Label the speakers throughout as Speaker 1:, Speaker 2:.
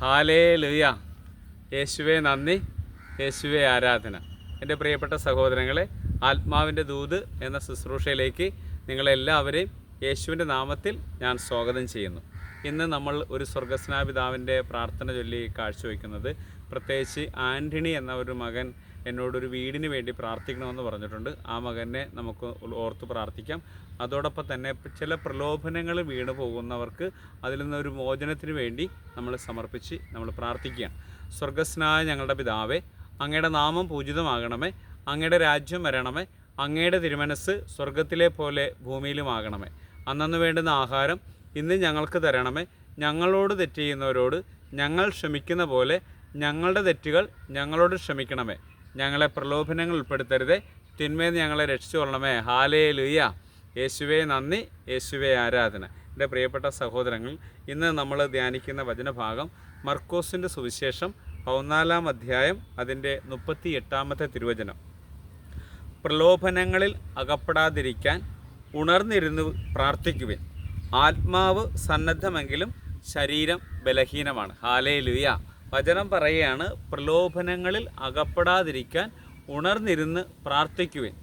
Speaker 1: ഹാലേ ലുയ യേശുവെ നന്ദി. യേശുവെ ആരാധന. എന്റെ പ്രിയപ്പെട്ട സഹോദരങ്ങളെ ആത്മാവിന്റെ ദൂത് എന്ന ശുശ്രൂഷയിലേക്ക് നിങ്ങളെല്ലാവരെയും യേശുവിന്റെ നാമത്തിൽ ഞാൻ സ്വാഗതം ചെയ്യുന്നു. ഇന്ന് നമ്മൾ ഒരു സ്വർഗസ്നാപിതാവിന്റെ പ്രാർത്ഥന ചൊല്ലി കാഴ്ചവെക്കുന്നത് പ്രത്യേകിച്ച് ആന്റണി എന്ന ഒരു മകൻ എന്നോടൊരു വീടിന് വേണ്ടി പ്രാർത്ഥിക്കണമെന്ന് പറഞ്ഞിട്ടുണ്ട്. ആ മകനെ നമുക്ക് ഓർത്ത് പ്രാർത്ഥിക്കാം. അതോടൊപ്പം തന്നെ ചില പ്രലോഭനങ്ങൾ വീണു പോകുന്നവർക്ക് അതിൽ നിന്നൊരു മോചനത്തിന് വേണ്ടി നമ്മൾ സമർപ്പിച്ച് നമ്മൾ പ്രാർത്ഥിക്കുകയാണ്. സ്വർഗസ്നായ ഞങ്ങളുടെ പിതാവേ അങ്ങയുടെ നാമം പൂജിതമാകണമേ അങ്ങയുടെ രാജ്യം വരണമേ അങ്ങയുടെ തിരുമനസ് സ്വർഗത്തിലെ പോലെ ഭൂമിയിലുമാകണമേ. അന്നു വേണ്ടുന്ന ആഹാരം ഇന്ന് ഞങ്ങൾക്ക് തരണമേ. ഞങ്ങളോട് തെറ്റ് ചെയ്യുന്നവരോട് ഞങ്ങൾ ക്ഷമിക്കുന്ന പോലെ ഞങ്ങളുടെ തെറ്റുകൾ ഞങ്ങളോട് ക്ഷമിക്കണമേ. ഞങ്ങളെ പ്രലോഭനങ്ങൾ ഉൾപ്പെടുത്തരുതേ. തിന്മയിൽ ഞങ്ങളെ രക്ഷിച്ചു കൊള്ളണമേ. ഹാലേ ലുയ്യ യേശുവേ നന്ദി. യേശുവേ ആരാധന. എന്റെ പ്രിയപ്പെട്ട സഹോദരങ്ങൾ ഇന്ന് നമ്മൾ ധ്യാനിക്കുന്ന വചനഭാഗം മർക്കോസിന്റെ സുവിശേഷം പതിനാലാം അധ്യായം അതിന്റെ മുപ്പത്തി എട്ടാമത്തെ തിരുവചനം. പ്രലോഭനങ്ങളിൽ അകപ്പെടാതിരിക്കാൻ ഉണർന്നിരുന്ന് പ്രാർത്ഥിക്കുവിൻ. ആത്മാവ് സന്നദ്ധമെങ്കിലും ശരീരം ബലഹീനമാണ്. ഹാലേ ലുയ വചനം പറയുകയാണ് പ്രലോഭനങ്ങളിൽ അകപ്പെടാതിരിക്കാൻ ഉണർന്നിരുന്ന് പ്രാർത്ഥിക്കുവിൻ.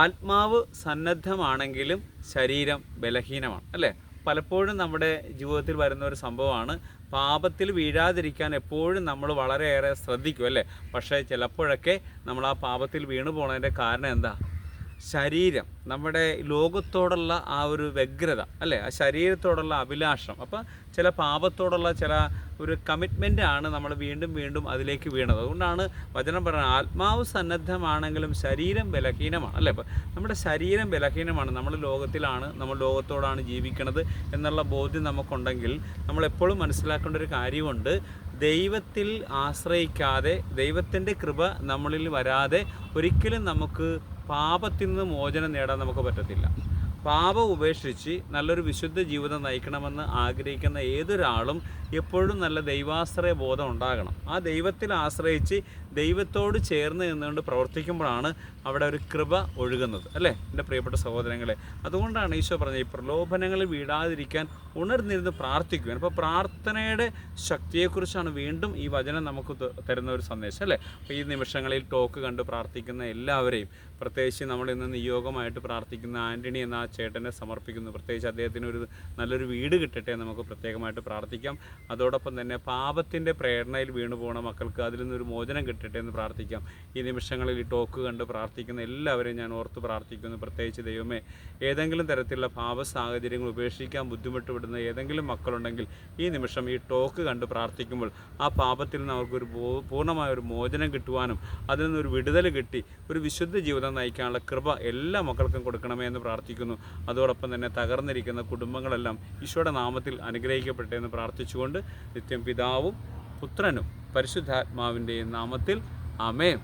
Speaker 1: ആത്മാവ് സന്നദ്ധമാണെങ്കിലും ശരീരം ബലഹീനമാണ് അല്ലേ? പലപ്പോഴും നമ്മുടെ ജീവിതത്തിൽ വരുന്ന ഒരു സംഭവമാണ് പാപത്തിൽ വീഴാതിരിക്കാൻ എപ്പോഴും നമ്മൾ വളരെയേറെ ശ്രദ്ധിക്കും അല്ലേ? പക്ഷേ ചിലപ്പോഴൊക്കെ നമ്മൾ ആ പാപത്തിൽ വീണു പോണതിന്റെ കാരണം എന്താ? ശരീരം നമ്മുടെ ലോകത്തോടുള്ള ആ ഒരു വ്യഗ്രത അല്ലേ? ആ ശരീരത്തോടുള്ള അഭിലാഷം. അപ്പം ചില പാപത്തോടുള്ള ചില ഒരു കമ്മിറ്റ്മെന്റ് ആണ് നമ്മൾ വീണ്ടും വീണ്ടും അതിലേക്ക് വീണത്. അതുകൊണ്ടാണ് വചനം പറയുന്നത് ആത്മാവ് സന്നദ്ധമാണെങ്കിലും ശരീരം ബലഹീനമാണ്. അല്ലേ? അപ്പം നമ്മുടെ ശരീരം ബലഹീനമാണ്. നമ്മൾ ലോകത്തിലാണ് നമ്മൾ ലോകത്തോടാണ് ജീവിക്കണത് എന്നുള്ള ബോധ്യം നമുക്കുണ്ടെങ്കിൽ നമ്മളെപ്പോഴും മനസ്സിലാക്കേണ്ട ഒരു കാര്യമുണ്ട്. ദൈവത്തിൽ ആശ്രയിക്കാതെ ദൈവത്തിന്റെ കൃപ നമ്മളിൽ വരാതെ ഒരിക്കലും നമുക്ക് പാപത്തിൽ നിന്ന് മോചനം നേടാൻ നമുക്ക് പറ്റത്തില്ല. പാപം ഉപേക്ഷിച്ച് നല്ലൊരു വിശുദ്ധ ജീവിതം നയിക്കണമെന്ന് ആഗ്രഹിക്കുന്ന ഏതൊരാളും എപ്പോഴും നല്ല ദൈവാശ്രയ ബോധം ഉണ്ടാകണം. ആ ദൈവത്തിൽ ആശ്രയിച്ച് ദൈവത്തോട് ചേർന്ന് നിന്നുകൊണ്ട് പ്രവർത്തിക്കുമ്പോഴാണ് അവിടെ ഒരു കൃപ ഒഴുകുന്നത്. അല്ലേ? എന്റെ പ്രിയപ്പെട്ട സഹോദരങ്ങളെ അതുകൊണ്ടാണ് ഈശോ പറഞ്ഞത് ഈ പ്രലോഭനങ്ങളിൽ വീടാതിരിക്കാൻ ഉണർന്നിരുന്ന് പ്രാർത്ഥിക്കുവാൻ. അപ്പോൾ പ്രാർത്ഥനയുടെ ശക്തിയെക്കുറിച്ചാണ് വീണ്ടും ഈ വചനം നമുക്ക് തരുന്ന ഒരു സന്ദേശം അല്ലേ? അപ്പോൾ ഈ നിമിഷങ്ങളിൽ ടോക്ക് കണ്ട് പ്രാർത്ഥിക്കുന്ന എല്ലാവരെയും പ്രത്യേകിച്ച് നമ്മൾ ഇന്ന് നിയോഗമായിട്ട് പ്രാർത്ഥിക്കുന്ന ആന്റണി എന്ന ആ ചേട്ടനെ സമർപ്പിക്കുന്നു. പ്രത്യേകിച്ച് അദ്ദേഹത്തിന് ഒരു നല്ലൊരു വീട് കിട്ടട്ടെ നമുക്ക് പ്രത്യേകമായിട്ട് പ്രാർത്ഥിക്കാം. അതോടൊപ്പം തന്നെ പാപത്തിന്റെ പ്രേരണയിൽ വീണു പോകുന്ന മക്കൾക്ക് അതിൽ നിന്നൊരു മോചനം കിട്ടട്ടെ എന്ന് പ്രാർത്ഥിക്കാം. ഈ നിമിഷങ്ങളിൽ ഈ ടോക്ക് കണ്ട് പ്രാർത്ഥിക്കുന്ന എല്ലാവരെയും ഞാൻ ഓർത്ത് പ്രാർത്ഥിക്കുന്നു. പ്രത്യേകിച്ച് ദൈവമേ ഏതെങ്കിലും തരത്തിലുള്ള പാപ സാഹചര്യങ്ങൾ ഉപേക്ഷിക്കാൻ ബുദ്ധിമുട്ടുപെടുന്ന ഏതെങ്കിലും മക്കളുണ്ടെങ്കിൽ ഈ നിമിഷം ഈ ടോക്ക് കണ്ട് പ്രാർത്ഥിക്കുമ്പോൾ ആ പാപത്തിൽ നിന്ന് അവർക്കൊരു പൂർണമായ ഒരു മോചനം കിട്ടുവാനും അതിൽ നിന്നൊരു വിടുതൽ കിട്ടി ഒരു വിശുദ്ധ ജീവിതം നയിക്കാനുള്ള കൃപ എല്ലാ മക്കൾക്കും കൊടുക്കണമേ എന്ന് പ്രാർത്ഥിക്കുന്നു. അതോടൊപ്പം തന്നെ തകർന്നിരിക്കുന്ന കുടുംബങ്ങളെല്ലാം ഈശോയുടെ നാമത്തിൽ അനുഗ്രഹിക്കപ്പെട്ടെ എന്ന് പ്രാർത്ഥിച്ചുകൊണ്ട് നിത്യം പിതാവും പുത്രനും പരിശുദ്ധാത്മാവിന്റെയും നാമത്തിൽ. അമേൻ